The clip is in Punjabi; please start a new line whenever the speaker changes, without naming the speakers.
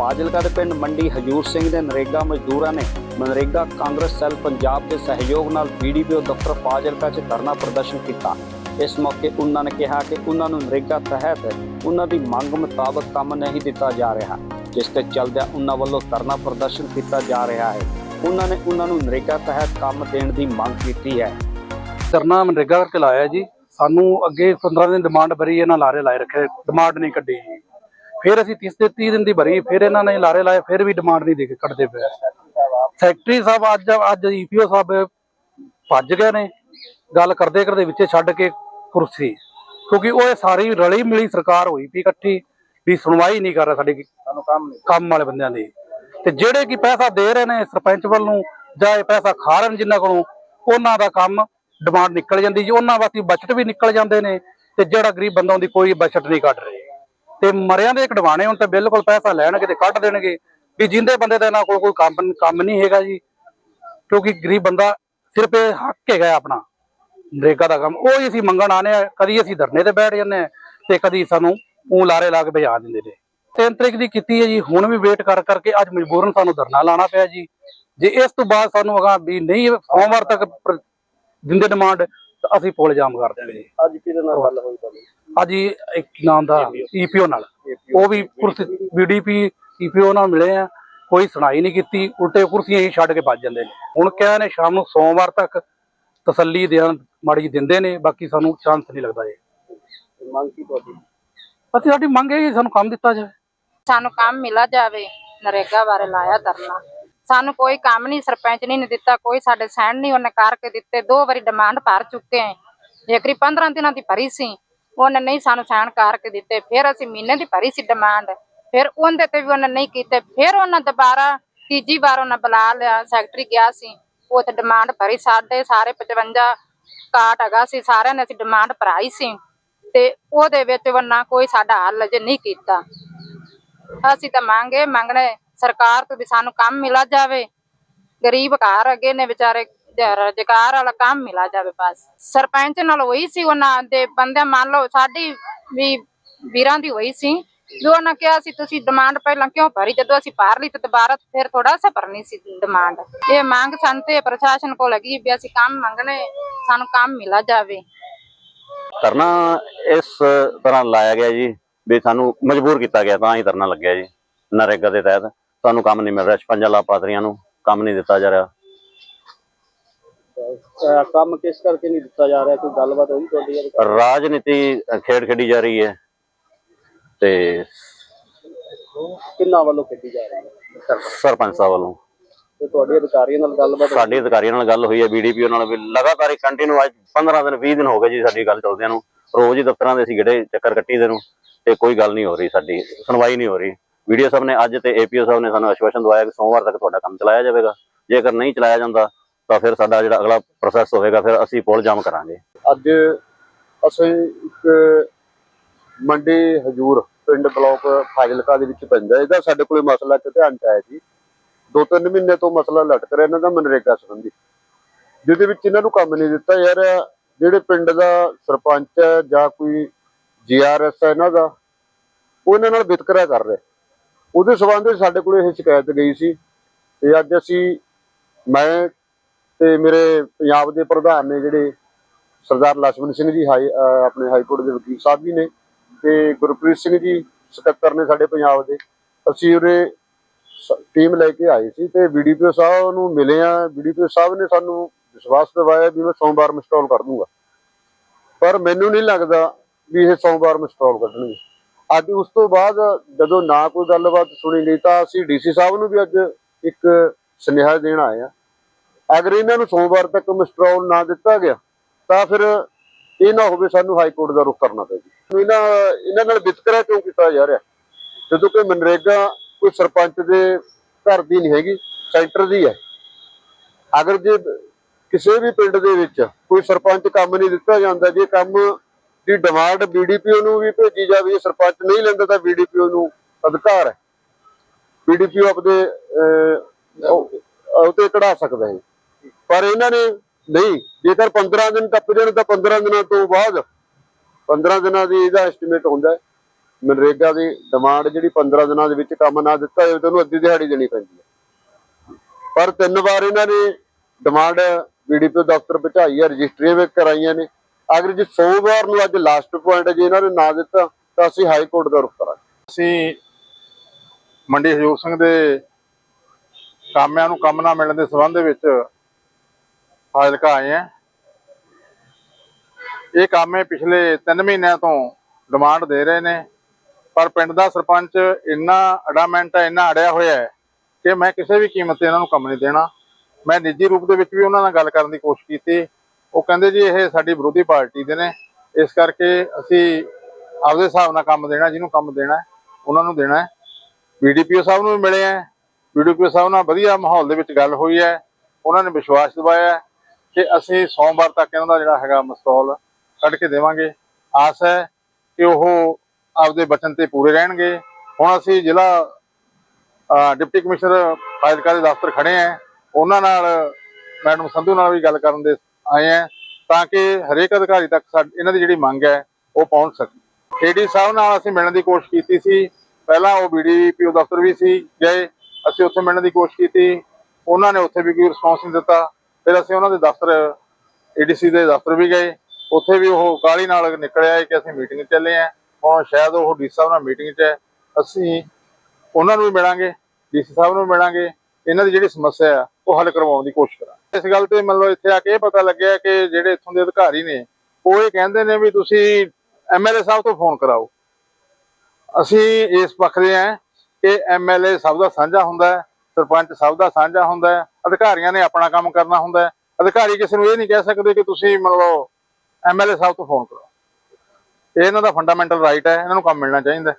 ਫਾਜ਼ਿਲਕਾ ਦੇ ਪਿੰਡ ਮੰਡੀ ਹਜੂਰ ਸਿੰਘ ਦੇ ਨਰੇਗਾ ਮਜ਼ਦੂਰਾਂ ਨੇ ਮਨਰੇਗਾ ਕਾਂਗਰਸ ਸੈੱਲ ਪੰਜਾਬ ਦੇ ਸਹਿਯੋਗ ਨਾਲ ਬੀਡੀਪੀਓ ਦਫ਼ਤਰ ਫਾਜ਼ਿਲਕਾ 'ਚ ਧਰਨਾ ਪ੍ਰਦਰਸ਼ਨ ਕੀਤਾ। ਇਸ ਮੌਕੇ ਉਹਨਾਂ ਨੇ ਕਿਹਾ ਕਿ ਉਹਨਾਂ ਨੂੰ ਨਰੇਗਾ ਤਹਿਤ ਉਹਨਾਂ ਦੀ ਮੰਗ ਮੁਤਾਬਕ ਕੰਮ ਨਹੀਂ ਦਿੱਤਾ ਜਾ ਰਿਹਾ, ਜਿਸ ਤੇ ਚੱਲਦਿਆਂ ਉਹਨਾਂ ਵੱਲੋਂ ਧਰਨਾ ਪ੍ਰਦਰਸ਼ਨ ਕੀਤਾ ਜਾ ਰਿਹਾ ਹੈ। ਉਹਨਾਂ ਨੇ ਉਹਨਾਂ ਨੂੰ ਨਰੇਗਾ ਤਹਿਤ ਕੰਮ ਦੇਣ ਦੀ ਮੰਗ ਕੀਤੀ ਹੈ।
ਧਰਨਾ ਮਨਰੇਗਾ ਕਰਕੇ ਲਾਇਆ ਜੀ। ਸਾਨੂੰ ਅੱਗੇ 15 ਦਿਨ ਡਿਮਾਂਡ ਭਰੀ ਇਹਨਾਂ ਲਾਰੇ ਲਾਏ ਰੱਖੇ ਡਿਮਾਂਡ ਨਹੀਂ ਕੱਢੀ। ਜੀ ਫਿਰ ਅਸੀਂ 30 ਤੇ 30 ਦਿਨ ਦੀ ਭਰੀ ਫਿਰ ਇਹਨਾਂ ਨੇ ਲਾਰੇ ਲਾਏ ਫਿਰ ਵੀ ਡਿਮਾਂਡ ਨਹੀਂ ਦੇ ਕੇ ਕੱਢਦੇ ਪਏ। ਸੈਕਟਰੀ ਸਾਹਿਬ ਅੱਜ ਅੱਜ ਈਪੀਓ ਸਾਹਿਬ ਭੱਜ ਗਏ ਨੇ ਗੱਲ ਕਰਦੇ ਕਰਦੇ ਵਿੱਚੇ ਛੱਡ ਕੇ ਕੁਰਸੀ। ਕਿਉਂਕਿ ਉਹ ਸਾਰੀ ਰਲੀ ਮਿਲੀ ਸਰਕਾਰ ਹੋਈ ਪਈ ਇਕੱਠੀ ਵੀ ਸੁਣਵਾਈ ਨਹੀਂ ਕਰ ਰਿਹਾ ਸਾਡੀ
ਸਾਨੂੰ ਕੰਮ ਨਹੀਂ।
ਕੰਮ ਵਾਲੇ ਬੰਦਿਆਂ ਦੀ। ਤੇ ਜਿਹੜੇ ਕੀ ਪੈਸਾ ਦੇ ਰਹੇ ਨੇ ਸਰਪੰਚ ਵੱਲ ਨੂੰ ਜਾਂ ਇਹ ਪੈਸਾ ਖਾ ਰਹੇ ਨੇ ਜਿਨ੍ਹਾਂ ਕੋਲੋਂ ਉਹਨਾਂ ਦਾ ਕੰਮ ਡਿਮਾਂਡ ਨਿਕਲ ਜਾਂਦੀ ਜੀ। ਉਹਨਾਂ ਵਾਸਤੇ ਬਜਟ ਵੀ ਨਿਕਲ ਜਾਂਦੇ ਨੇ ਤੇ ਜਿਹੜਾ ਗਰੀਬ ਬੰਦਾ ਉਹਦੀ ਕੋਈ ਬਜਟ ਨਹੀਂ ਕੱਢ ਰਹੇ। ਤੇ ਮਰਿਆਂ ਦੇ ਕਢਵਾਣੇ ਹੁਣ ਤੇ ਬਿਲਕੁਲ ਪੈਸਾ ਲੈਣਗੇ ਤੇ ਕੱਢ ਦੇਣਗੇ। ਵੀ ਜਿੰਦੇ ਬੰਦੇ ਦਾ ਇਹਨਾਂ ਕੋਲ ਕੋਈ ਕੰਮ ਕੰਮ ਨਹੀਂ ਹੈਗਾ ਜੀ। ਕਿਉਂਕਿ ਗਰੀਬ ਬੰਦਾ ਸਿਰਫ ਇਹ ਹੱਕ ਹੈਗਾ ਆਪਣਾ। ਨਰੇਗਾ ਦਾ ਕੰਮ, ਉਹ ਹੀ ਅਸੀਂ ਮੰਗਣ ਆਨੇ ਆ ਕਦੀ ਅਸੀਂ ਧਰਨੇ ਤੇ ਬੈਠ ਜਾਂਦੇ ਤੇ ਕਦੀ ਸਾਨੂੰ ਉਹ ਲਾਰੇ ਲਾ ਕੇ ਭਜਾ ਦਿੰਦੇ ਨੇ। ਤਿੰਨ ਤਰੀਕ ਦੀ ਕੀਤੀ ਹੈ ਜੀ, ਹੁਣ ਵੀ ਵੇਟ ਕਰ, ਕਰਕੇ ਅੱਜ ਮਜਬੂਰਨ ਸਾਨੂੰ ਧਰਨਾ ਲਾਣਾ ਪਿਆ ਜੀ। ਜੇ ਇਸ ਤੋਂ ਬਾਅਦ ਸਾਨੂੰ ਅਗਾ ਵੀ ਨਹੀਂ, ਸੋਮਵਾਰ ਤੱਕ ਦਿੰਦੇ ਡਿਮਾਂਡ ਤਾਂ ਅਸੀਂ ਪੁਲ ਜਾਮ ਕਰ ਦਿਆਂਗੇ।
ਅੱਜ ਕਿਹਦੇ ਨਾਲ ਗੱਲ ਹੋਈ ਤੁਹਾਡੀ?
ਅੱਜ ਇੱਕ ਨਾਮ ਦਾ ਈਪੀਓ ਨਾਲ। ਉਹ ਵੀ ਕੁਰਸੀ ਬੀਡੀਪੀ ਈਪੀਓ ਨਾਲ ਮਿਲੇ ਆ। ਕੋਈ ਸੁਣਾਈ ਨਹੀਂ ਕੀਤੀ। ਉਲਟੇ ਕੁਰਸੀਆਂ ਹੀ ਛੱਡ ਕੇ ਭੱਜ ਜਾਂਦੇ ਨੇ। ਹੁਣ ਕਿਹਾ ਨੇ ਸ਼ਾਮ ਨੂੰ ਸੋਮਵਾਰ ਤੱਕ ਤਸੱਲੀ ਦੇਣ ਮਾੜੀ ਦਿੰਦੇ ਨੇ। ਬਾਕੀ ਸਾਨੂੰ ਚਾਂਸ ਨਹੀਂ ਲੱਗਦਾ ਜੀ
ਮੰਗ ਕੀ ਤੁਹਾਡੀ?
ਅਸੀਂ ਸਾਡੀ ਮੰਗ ਹੈ ਕਿ ਸਾਨੂੰ ਕੰਮ ਦਿੱਤਾ ਜਾਵੇ।
ਸਾਨੂੰ ਕੰਮ ਮਿਲਾ ਜਾਵੇ ਨਰੇਗਾ ਬਾਰੇ ਲਾਇਆ ਧਰਨਾ। ਸਾਨੂੰ ਕੋਈ ਕੰਮ ਨਹੀਂ ਸਰਪੰਚ ਨੇ ਨਹੀਂ ਦਿੱਤਾ ਕੋਈ ਸਾਡੇ ਸੈਂਡ ਨਹੀਂ ਉਹਨੇ ਕਰਕੇ ਦਿੱਤੇ। ਦੋ ਵਾਰੀ ਡਿਮਾਂਡ ਭਰ ਚੁੱਕੇ ਆ। ਜੇਕਰੀ 15 ਦਿਨਾਂ ਦੀ ਭਰੀ ਸੀ ਉਹਨੇ ਨਹੀਂ ਸਾਨੂੰ ਸੈਂਡ ਕਰਕੇ ਦਿੱਤੇ, ਫਿਰ ਅਸੀਂ ਮਹੀਨੇ ਦੀ ਭਰੀ ਸੀ ਡਿਮਾਂਡ ਫਿਰ ਉਹਦੇ ਤੇ ਵੀ ਉਹਨੇ ਨਹੀਂ ਕੀਤੇ, ਫਿਰ ਉਹਨਾਂ ਦੁਬਾਰਾ ਤੀਜੀ ਵਾਰ ਉਹਨਾਂ ਬੁਲਾ ਲਿਆ ਸੈਕਟਰੀ ਗਿਆ ਸੀ। ਉਹ ਤੇ ਡਿਮਾਂਡ ਭਰੀ, ਸਾਡੇ ਸਾਰੇ 55 ਕਾਟ ਹੈਗਾ ਸੀ, ਸਾਰਿਆਂ ਨੇ ਅਸੀਂ ਡਿਮਾਂਡ ਭਰਾਈ ਸੀ। ਤੇ ਉਹਦੇ ਵਿੱਚ ਵਰਨਾ ਕੋਈ ਸਾਡਾ ਹੱਲ ਅਜੇ ਨਹੀਂ ਕੀਤਾ। ਅਸੀਂ ਤਾਂ ਮੰਗੇ ਮੰਗਣੇ, ਸਰਕਾਰ ਤੋਂ ਵੀ ਸਾਨੂੰ ਕੰਮ ਮਿਲਾ ਜਾਵੇ। ਗਰੀਬ ਘਰ ਅੱਗੇ ਨੇ ਵਿਚਾਰੇ ਰੁਜ਼ਗਾਰ ਵਾਲਾ ਕੰਮ ਮਿਲਾ ਜਾਵੇ ਬਸ। ਸਰਪੰਚ ਨਾਲ ਹੋਈ ਸੀ ਉਹਨਾਂ ਦੇ ਬੰਦੇ ਮੰਨ ਲਓ ਸਾਡੀ ਵੀ ਵੀਰਾਂ ਦੀ ਹੋਈ ਸੀ। ਜੋ ਉਹਨਾਂ ਕਿਹਾ ਸੀ, ਤੁਸੀਂ ਡਿਮਾਂਡ ਪਹਿਲਾਂ ਕਿਉਂ ਭਰੀ? ਜਦੋਂ ਅਸੀਂ ਭਰ ਲਈ ਤੇ ਦੁਬਾਰਾ ਫਿਰ ਥੋੜਾ ਸਾ ਭਰਨੀ ਸੀ ਡਿਮਾਂਡ ਇਹ ਮੰਗ ਸਾਨੂੰ ਤੇ ਪ੍ਰਸ਼ਾਸਨ ਕੋਲ ਲੱਗੀ ਵੀ ਅਸੀਂ ਕੰਮ ਮੰਗਣੇ, ਸਾਨੂੰ ਕੰਮ ਮਿਲਾ ਜਾਵੇ।
ਧਰਨਾ ਇਸ ਤਰ੍ਹਾਂ ਲਾਇਆ ਗਿਆ ਜੀ ਵੀ ਸਾਨੂੰ ਮਜਬੂਰ ਕੀਤਾ ਗਿਆ, ਤਾਂ ਹੀ ਧਰਨਾ ਲੱਗਿਆ ਜੀ। ਨਰੇਗਾ ਦੇ ਤਹਿਤ ਸਾਨੂੰ ਕੰਮ ਨਹੀਂ ਮਿਲ ਰਿਹਾ ਛਪੰਜਾ ਲਾਭਪਾਤਰੀਆਂ ਨੂੰ ਕੰਮ ਨਹੀਂ ਦਿੱਤਾ ਜਾ ਰਿਹਾ।
ਅਹ ਕੰਮ ਕਿਸ ਕਰਕੇ ਨਹੀਂ ਦਿੱਤਾ ਜਾ ਰਿਹਾ? ਕੋਈ ਗੱਲਬਾਤ ਹੋਈ ਤੁਹਾਡੀ ਇਹਦੇ ਬਾਰੇ?
ਰਾਜਨੀਤੀ ਖੇਡ ਖੇਡੀ ਜਾ ਰਹੀ ਹੈ ਤੇ
ਕਿੰਨਾ ਵੱਲੋਂ ਕੀਤੀ ਜਾ ਰਹੀ ਹੈ?
ਸਰਪੰਚ ਸਾਹਿਬ ਵੱਲੋਂ।
ਤੇ ਤੁਹਾਡੇ ਅਧਿਕਾਰੀਆਂ ਨਾਲ ਗੱਲਬਾਤ ਹੋਈ?
ਸਾਡੇ ਅਧਿਕਾਰੀਆਂ ਨਾਲ ਗੱਲ ਹੋਈ ਹੈ ਬੀਡੀਪੀਓ ਨਾਲ ਵੀ ਲਗਾਤਾਰ ਕੰਟੀਨਿਊ ਅੱਜ 15 ਦਿਨ 20 ਦਿਨ ਹੋ ਗਏ ਜੀ ਸਾਡੀ ਗੱਲ ਚੱਲਦਿਆਂ ਨੂੰ। ਰੋਜ਼ ਹੀ ਦਫ਼ਤਰਾਂ ਦੇ ਅਸੀਂ ਗੇੜੇ ਚੱਕਰ ਕੱਟੀ ਦੇ ਨੂੰ ਤੇ ਕੋਈ ਗੱਲ ਨਹੀਂ ਹੋ ਰਹੀ ਸਾਡੀ ਸੁਣਵਾਈ ਨਹੀਂ ਹੋ ਰਹੀ। ਵੀਡੀਓ ਸਾਹਿਬ ਨੇ ਅੱਜ ਤੇ ਏਪੀਓ ਸਾਹਿਬ ਨੇ ਸਾਨੂੰ ਆਸ਼ਵਾਸਨ ਦਵਾਇਆ ਕਿ ਸੋਮਵਾਰ ਤੱਕ ਤੁਹਾਡਾ ਕੰਮ ਚਲਾਇਆ ਜਾਵੇਗਾ। ਜੇਕਰ ਨਹੀਂ ਚਲਾਇਆ ਜਾਂਦਾ ਤਾਂ ਫਿਰ ਸਾਡਾ ਜਿਹੜਾ ਅਗਲਾ ਪ੍ਰੋਸੈਸ ਹੋਵੇਗਾ, ਫਿਰ ਅਸੀਂ ਪੁਲ ਜਾਮ ਕਰਾਂਗੇ।
ਅੱਜ ਅਸੀਂ ਇੱਕ ਮੰਡੀ ਹਜੂਰ ਪਿੰਡ ਬਲਾਕ ਫਾਜ਼ਿਲਕਾ ਦੇ ਵਿੱਚ ਪੈਂਦਾ ਇਹਦਾ ਸਾਡੇ ਕੋਲੇ ਮਸਲਾ ਤੇ ਧਿਆਨ ਚ ਆਇਆ ਜੀ। ਦੋ ਤਿੰਨ ਮਹੀਨੇ ਤੋਂ ਮਸਲਾ ਲਟਕ ਰਿਹਾ ਇਹਨਾਂ ਦਾ ਮਨਰੇਗਾ ਸੰਬੰਧੀ। ਜਿਹਦੇ ਵਿੱਚ ਇਹਨਾਂ ਨੂੰ ਕੰਮ ਨਹੀਂ ਦਿੱਤਾ ਯਾਰ ਜਿਹੜੇ ਪਿੰਡ ਦਾ ਸਰਪੰਚ ਹੈ ਜਾਂ ਕੋਈ ਜੀਆਰਐਸ ਹੈ ਇਹਨਾਂ ਦਾ, ਉਹ ਇਹਨਾਂ ਨਾਲ ਵਿਤਕਰਾ ਕਰ ਰਿਹਾ। ਉਹਦੇ ਸਬੰਧ ਵਿੱਚ ਸਾਡੇ ਕੋਲ ਇਹ ਸ਼ਿਕਾਇਤ ਗਈ ਸੀ ਤੇ ਅੱਜ ਅਸੀਂ, ਮੈਂ ਤੇ ਮੇਰੇ ਪੰਜਾਬ ਦੇ ਪ੍ਰਧਾਨ ਨੇ ਜਿਹੜੇ ਸਰਦਾਰ ਲక్ష్ਮਣ ਸਿੰਘ ਜੀ ਹਾਈ ਆਪਣੇ ਹਾਈ ਕੋਰਟ ਦੇ ਵਕੀਲ ਸਾਹਿਬ ਵੀ ਨੇ ਤੇ ਗੁਰਪ੍ਰੀਤ ਸਿੰਘ ਜੀ ਸਕੱਤਰ ਨੇ ਸਾਡੇ ਪੰਜਾਬ ਦੇ। ਅਸੀਂ ਉਹਦੇ ਟੀਮ ਲੈ ਕੇ ਆਏ ਸੀ ਤੇ ਵੀਡੀਪੀਓ ਸਾਹਿਬ ਨੂੰ ਮਿਲੇ ਆ। ਵੀਡੀਪੀਓ ਸਾਹਿਬ ਨੇ ਸਾਨੂੰ ਵਿਸ਼ਵਾਸ ਦਿਵਾਇਆ ਵੀ ਮੈਂ ਸੋਮਵਾਰ ਇੰਸਟਾਲ ਕਰ ਦੂੰਗਾ। ਪਰ ਮੈਨੂੰ ਨਹੀਂ ਲੱਗਦਾ ਵੀ ਇਹ ਸੋਮਵਾਰ ਇੰਸਟਾਲ ਕੱਢਣਗੇ। ਅੱਜ ਉਸ ਤੋਂ ਬਾਅਦ ਜਦੋਂ ਨਾ ਕੋਈ ਗੱਲਬਾਤ ਸੁਣੀ ਗਈ ਤਾਂ ਅਸੀਂ ਡੀਸੀ ਸਾਹਿਬ ਨੂੰ ਵੀ ਅੱਜ ਇੱਕ ਸੁਨੇਹਾ ਦੇਣ ਆਏ ਆ। ਅਗਰ ਇਹਨਾਂ ਨੂੰ ਸੋਮਵਾਰ ਤੱਕ ਮਿਸਟਰੋਲ ਨਾ ਦਿੱਤਾ ਗਿਆ ਤਾਂ ਫਿਰ ਇਹ ਨਾ ਹੋਵੇ ਸਾਨੂੰ ਹਾਈ ਕੋਰਟ ਦਾ ਰੁਖ ਕਰਨਾ ਪਏ ਇਹਨਾਂ ਇਹਨਾਂ ਨਾਲ ਵਿਤਕਰਾ ਕਿਉਂ ਕੀਤਾ ਜਾ ਰਿਹਾ? ਜਦੋਂ ਕਿ ਮਨਰੇਗਾ ਕੋਈ ਸਰਪੰਚ ਦੇ ਘਰ ਦੀ ਨਹੀਂ ਹੈਗੀ ਸੈਂਟਰ ਦੀ ਹੈ। ਅਗਰ ਜੇ ਕਿਸੇ ਵੀ ਪਿੰਡ ਦੇ ਵਿੱਚ ਕੋਈ ਸਰਪੰਚ ਕੰਮ ਨਹੀਂ ਦਿੱਤਾ ਜਾਂਦਾ ਜੇ ਕੰਮ ਦੀ ਡਿਮਾਂਡ ਬੀਡੀਪੀਓ ਨੂੰ ਵੀ ਭੇਜੀ ਜਾਵੇ ਸਰਪੰਚ ਨਹੀਂ ਲੈਂਦਾ ਤਾਂ ਬੀਡੀਪੀਓ ਨੂੰ ਅਧਿਕਾਰ ਹੈ। ਬੀਡੀਪੀਓ ਆਪਦੇ ਅਹ, ਉਹ ਉਹ ਤੇ ਕਢਾ ਸਕਦਾ ਹੈ। ਪਰ ਇਹਨਾਂ ਨੇ ਨਹੀਂ, ਜੇਕਰ 15 ਦਿਨ ਟੱਪ ਜਾਣ ਤਾਂ 15 ਦਿਨਾਂ ਤੋਂ ਬਾਅਦ 15 ਦਿਨਾਂ ਦੀ ਇਹਦਾ ਐਸਟੀਮੇਟ ਹੁੰਦਾ ਮਨਰੇਗਾ ਦੀ ਡਿਮਾਂਡ ਜਿਹੜੀ 15 ਦਿਨਾਂ ਦੇ ਵਿੱਚ ਕੰਮ ਨਾ ਦਿੱਤਾ ਜਾਵੇ ਤਾਂ ਉਹਨੂੰ ਅੱਧੀ ਦਿਹਾੜੀ ਦੇਣੀ ਪੈਂਦੀ ਹੈ। ਪਰ ਤਿੰਨ ਵਾਰ ਇਹਨਾਂ ਨੇ ਡਿਮਾਂਡ ਬੀਡੀਪੀ ਦਫ਼ਤਰ ਪਹੁੰਚਾਈ ਹੈ, ਰਜਿਸਟਰੀਆਂ ਵੀ ਕਰਾਈਆਂ ਨੇ। ਅਗਰ ਜੇ ਸੋਮਵਾਰ ਨੂੰ ਅੱਜ ਲਾਸਟ ਪੁਆਇੰਟ ਜੇ ਇਹਨਾਂ ਨੇ ਨਾ ਦਿੱਤਾ, ਤਾਂ ਅਸੀਂ ਹਾਈ ਕੋਰਟ ਦਾ ਰੁਖ ਕਰਾਂਗੇ।
ਅਸੀਂ ਮੰਡੀ ਹਜੂਰ ਸਿੰਘ ਦੇ ਕਾਮਿਆਂ ਨੂੰ ਕੰਮ ਨਾ ਮਿਲਣ ਦੇ ਸਬੰਧ ਵਿੱਚ ਫਾਜ਼ਿਲਕਾ ਆਏ ਆ। ਇਹ ਕਾਮੇ ਪਿਛਲੇ 3 ਮਹੀਨਿਆਂ ਤੋਂ ਡਿਮਾਂਡ ਦੇ ਰਹੇ ਨੇ। ਪਰ ਪਿੰਡ ਦਾ ਸਰਪੰਚ ਇੰਨਾ ਅਡਾਮੈਂਟ ਹੈ ਇੰਨਾ ਅੜਿਆ ਹੋਇਆ ਹੈ ਕਿ ਮੈਂ ਕਿਸੇ ਵੀ ਕੀਮਤ ਤੇ ਇਹਨਾਂ ਨੂੰ ਕੰਮ ਨਹੀਂ ਦੇਣਾ। ਮੈਂ ਨਿੱਜੀ ਰੂਪ ਦੇ ਵਿੱਚ ਵੀ ਉਹਨਾਂ ਨਾਲ ਗੱਲ ਕਰਨ ਦੀ ਕੋਸ਼ਿਸ਼ ਕੀਤੀ। ਉਹ ਕਹਿੰਦੇ ਜੀ, ਇਹ ਸਾਡੀ ਵਿਰੋਧੀ ਪਾਰਟੀ ਦੇ ਨੇ। ਇਸ ਕਰਕੇ ਅਸੀਂ ਆਪਦੇ ਹਿਸਾਬ ਨਾਲ ਕੰਮ ਦੇਣਾ, ਜਿਹਨੂੰ ਕੰਮ ਦੇਣਾ ਉਹਨਾਂ ਨੂੰ ਦੇਣਾ ਹੈ। ਬੀਡੀਪੀਓ ਸਾਹਿਬ ਨੂੰ ਵੀ ਮਿਲੇ ਆ ਬੀਡੀਪੀਓ ਸਾਹਿਬ ਨਾਲ ਵਧੀਆ ਮਾਹੌਲ ਦੇ ਵਿੱਚ ਗੱਲ ਹੋਈ ਹੈ। ਉਹਨਾਂ ਨੇ ਵਿਸ਼ਵਾਸ ਦਿਵਾਇਆ ਕਿ ਅਸੀਂ ਸੋਮਵਾਰ ਤੱਕ ਇਹਨਾਂ ਦਾ ਜਿਹੜਾ ਹੈਗਾ ਮਸਤੌਲ ਕੱਢ ਕੇ ਦੇਵਾਂਗੇ। ਆਸ ਹੈ ਕਿ ਉਹ ਆਪਦੇ ਬਚਨ ਤੇ ਪੂਰੇ ਰਹਿਣਗੇ। ਹੁਣ ਅਸੀਂ ਜ਼ਿਲ੍ਹਾ ਡਿਪਟੀ ਕਮਿਸ਼ਨਰ ਫਾਜ਼ਿਲਕਾ ਦੇ ਦਫ਼ਤਰ ਖੜੇ ਆ ਉਹਨਾਂ ਨਾਲ, ਮੈਡਮ ਸੰਧੂ ਨਾਲ ਵੀ ਗੱਲ ਕਰਨ ਦੇ ਆਏ ਆ ਤਾਂ ਕਿ ਹਰੇਕ ਅਧਿਕਾਰੀ ਤੱਕ ਸਾਡ- ਇਹਨਾਂ ਦੀ ਜਿਹੜੀ ਮੰਗ ਹੈ, ਉਹ ਪਹੁੰਚ ਸਕੇ। ਏਡੀ ਸਾਹਿਬ ਨਾਲ ਅਸੀਂ ਮਿਲਣ ਦੀ ਕੋਸ਼ਿਸ਼ ਕੀਤੀ ਸੀ। ਪਹਿਲਾਂ ਉਹ ਬੀਡੀਪੀਓ ਦਫ਼ਤਰ ਵੀ ਸੀ, ਗਏ। ਅਸੀਂ ਉੱਥੇ ਮਿਲਣ ਦੀ ਕੋਸ਼ਿਸ਼ ਕੀਤੀ। ਉਹਨਾਂ ਨੇ ਉੱਥੇ ਵੀ ਕੋਈ ਰਿਸਪੌਂਸ ਨਹੀਂ ਦਿੱਤਾ। ਫਿਰ ਅਸੀਂ ਉਹਨਾਂ ਦੇ ਦਫ਼ਤਰ ਏਡੀਸੀ ਦੇ ਦਫ਼ਤਰ ਵੀ ਗਏ। ਉੱਥੇ ਵੀ ਉਹ ਕਾਲੀ ਨਾਲ ਨਿਕਲਿਆ ਕਿ ਅਸੀਂ ਮੀਟਿੰਗ ਚੱਲੇ ਆ ਹੁਣ ਸ਼ਾਇਦ ਉਹ ਡੀ ਸਾਹਿਬ ਨਾਲ ਮੀਟਿੰਗ 'ਚ ਅਸੀਂ ਉਹਨਾਂ ਨੂੰ ਵੀ ਮਿਲਾਂਗੇ ਡੀਸੀ ਸਾਹਿਬ ਨੂੰ ਵੀ ਮਿਲਾਂਗੇ। ਇਹਨਾਂ ਦੀ ਜਿਹੜੀ ਸਮੱਸਿਆ ਆ, ਉਹ ਹੱਲ ਕਰਵਾਉਣ ਦੀ ਕੋਸ਼ਿਸ਼ ਕਰਾਂਗੇ। ਇਸ ਗੱਲ ਤੇ ਮਤਲਬ ਇੱਥੇ ਆ ਕੇ ਇਹ ਪਤਾ ਲੱਗਿਆ ਕਿ ਜਿਹੜੇ ਇੱਥੋਂ ਦੇ ਅਧਿਕਾਰੀ ਨੇ, ਉਹ ਇਹ ਕਹਿੰਦੇ ਨੇ ਵੀ ਤੁਸੀਂ ਐਮਐਲਏ ਸਾਹਿਬ ਤੋਂ ਫੋਨ ਕਰਾਓ। ਅਸੀਂ ਇਸ ਪੱਖ ਦੇ ਆ ਕਿ ਐਮਐਲਏ ਸਭ ਦਾ ਸਾਂਝਾ ਹੁੰਦਾ ਹੈ। ਸਰਪੰਚ ਸਭ ਦਾ ਸਾਂਝਾ ਹੁੰਦਾ ਹੈ, ਅਧਿਕਾਰੀਆਂ ਨੇ ਆਪਣਾ ਕੰਮ ਕਰਨਾ ਹੁੰਦਾ ਹੈ। ਅਧਿਕਾਰੀ ਕਿਸੇ ਨੂੰ ਇਹ ਨਹੀਂ ਕਹਿ ਸਕਦੇ ਕਿ ਤੁਸੀਂ ਮਤਲਬ ਐਮਐਲਏ ਸਾਹਿਬ ਤੋਂ ਫੋਨ ਕਰੋ। ਇਹ ਇਹਨਾਂ ਦਾ ਫੰਡਾਮੈਂਟਲ ਰਾਈਟ ਹੈ, ਇਹਨਾਂ ਨੂੰ ਕੰਮ ਮਿਲਣਾ ਚਾਹੀਦਾ